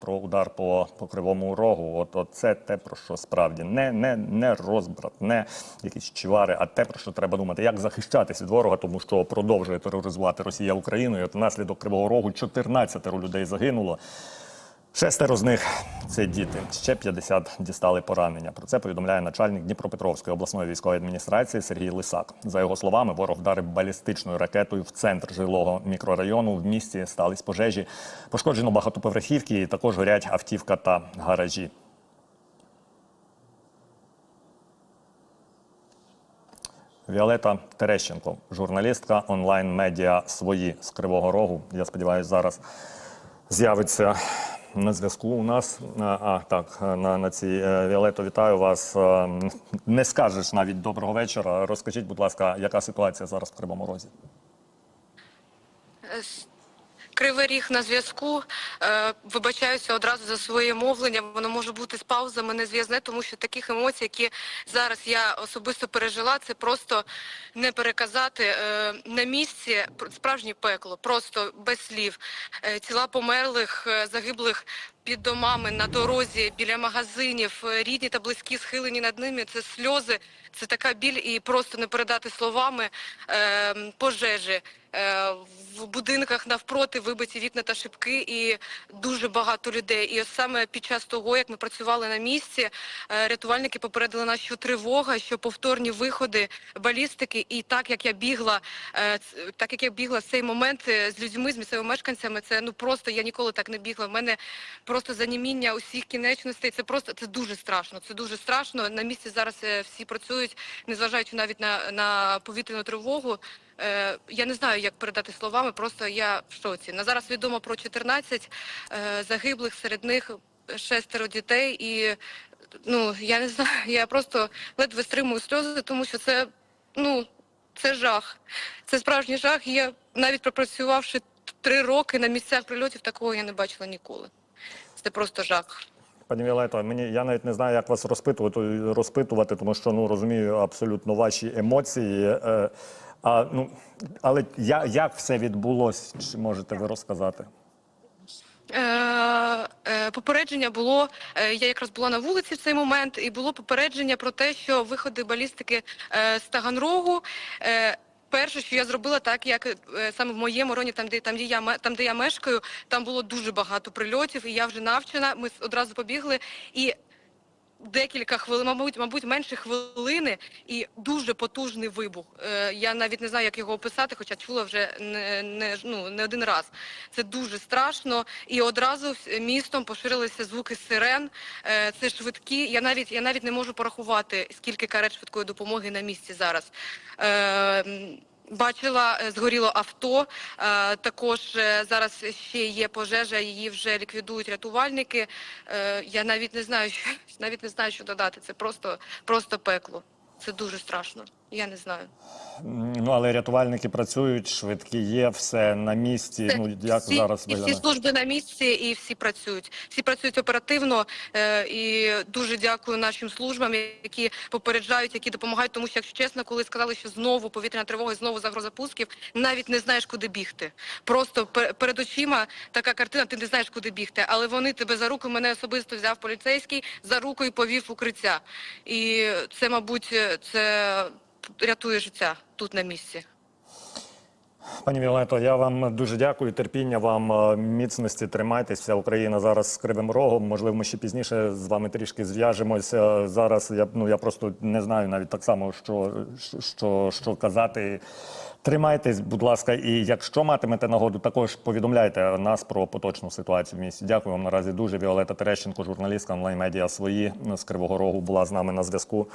Про удар по, по кривому рогу, от, от це те, про що справді не, не, не розбрат, не якісь чвари, а те, про що треба думати, як захищатись від ворога, тому що продовжує тероризувати Росія Україну. І от внаслідок кривого рогу 14 людей загинуло. Шестеро з них це діти. Ще 50 дістали поранення. Про це повідомляє начальник Дніпропетровської обласної військової адміністрації Сергій Лисак. За його словами, ворог вдарив балістичною ракетою в центр жилого мікрорайону. В місті стались пожежі. Пошкоджено багатоповерхівки. і Також горять автівка та гаражі. Віолета Терещенко, журналістка онлайн-медіа свої з Кривого Рогу. Я сподіваюся, зараз з'явиться на зв'язку у нас. А, так, на, на цій Віолетто, вітаю вас. Е, Не скажеш навіть доброго вечора. Розкажіть, будь ласка, яка ситуація зараз в Кривому Розі? Кривий ріг на зв'язку. Е, Вибачаюся одразу за своє мовлення. Воно може бути з паузами не зв'язне, тому що таких емоцій, які зараз я особисто пережила, це просто не переказати. Е, На місці справжнє пекло, просто без слів. Е, Тіла померлих, загиблих під домами на дорозі, біля магазинів, рідні та близькі схилені над ними. Це сльози, це така біль і просто не передати словами е, пожежі. Е, В будинках навпроти вибиті вікна та шибки, і дуже багато людей. І ось саме під час того, як ми працювали на місці, е, рятувальники попередили нас, що тривога, що повторні виходи балістики. І так як я бігла, е, так як я бігла цей момент з людьми, з місцевими мешканцями, це ну просто я ніколи так не бігла. В мене просто заніміння усіх кінечностей. Це просто це дуже страшно. Це дуже страшно. На місці зараз всі працюють, незважаючи навіть на, на повітряну тривогу. Е, я не знаю, як передати словами. Просто я в шоці. На зараз відомо про 14 е, загиблих, серед них шестеро дітей, і ну я не знаю. Я просто ледве стримую сльози, тому що це ну це жах. Це справжній жах. Я навіть пропрацювавши три роки на місцях прильотів, такого я не бачила ніколи. Це просто жах. Пані Віолето, мені я навіть не знаю, як вас розпитувати, розпитувати, тому що ну розумію абсолютно ваші емоції. Е, а, ну, але я, як все відбулося, чи можете ви розказати? Е, е, Попередження було. е, Я якраз була на вулиці в цей момент, і було попередження про те, що виходи балістики з Таганрогу. Перше, що я зробила, так як саме в моєму роні, там де там де я там, де я мешкаю, там було дуже багато прильотів, і я вже навчена. Ми одразу побігли і. Декілька хвилин, мабуть, мабуть, менше хвилини, і дуже потужний вибух. Е, я навіть не знаю, як його описати, хоча чула вже не, не, ну, не один раз. Це дуже страшно. І одразу містом поширилися звуки сирен. Е, це швидкі. Я навіть я навіть не можу порахувати, скільки карет швидкої допомоги на місці зараз. Е, Бачила, е, згоріло авто. е, Також е, зараз ще є пожежа, її вже ліквідують рятувальники. Я навіть не знаю, навіть не знаю, що додати. Це просто, просто пекло. Це дуже страшно. Я не знаю. Ну але рятувальники працюють, швидкі є, все на місці. Це Ну як всі, зараз і всі служби на місці, і всі працюють. Всі працюють оперативно. Е, і дуже дякую нашим службам, які попереджають, які допомагають. Тому що, якщо чесно, коли сказали, що знову повітряна тривога, знову загроза пусків, навіть не знаєш, куди бігти. Просто пер- перед очима така картина, ти не знаєш, куди бігти. Але вони тебе за руку, мене особисто взяв поліцейський за руку і повів укриття. І це, мабуть, це рятує життя тут на місці. Пані Віолето, я вам дуже дякую. Терпіння вам е, міцності. Тримайтесь. Вся Україна зараз з кривим рогом. Можливо, ми ще пізніше з вами трішки зв'яжемося. Зараз я ну я просто не знаю навіть так само, що, що, що казати. Тримайтесь, будь ласка, і якщо матимете нагоду, також повідомляйте нас про поточну ситуацію в місті. Дякую вам наразі дуже. Віолета Терещенко, журналістка онлайн-медіа свої з Кривого Рогу, була з нами на зв'язку.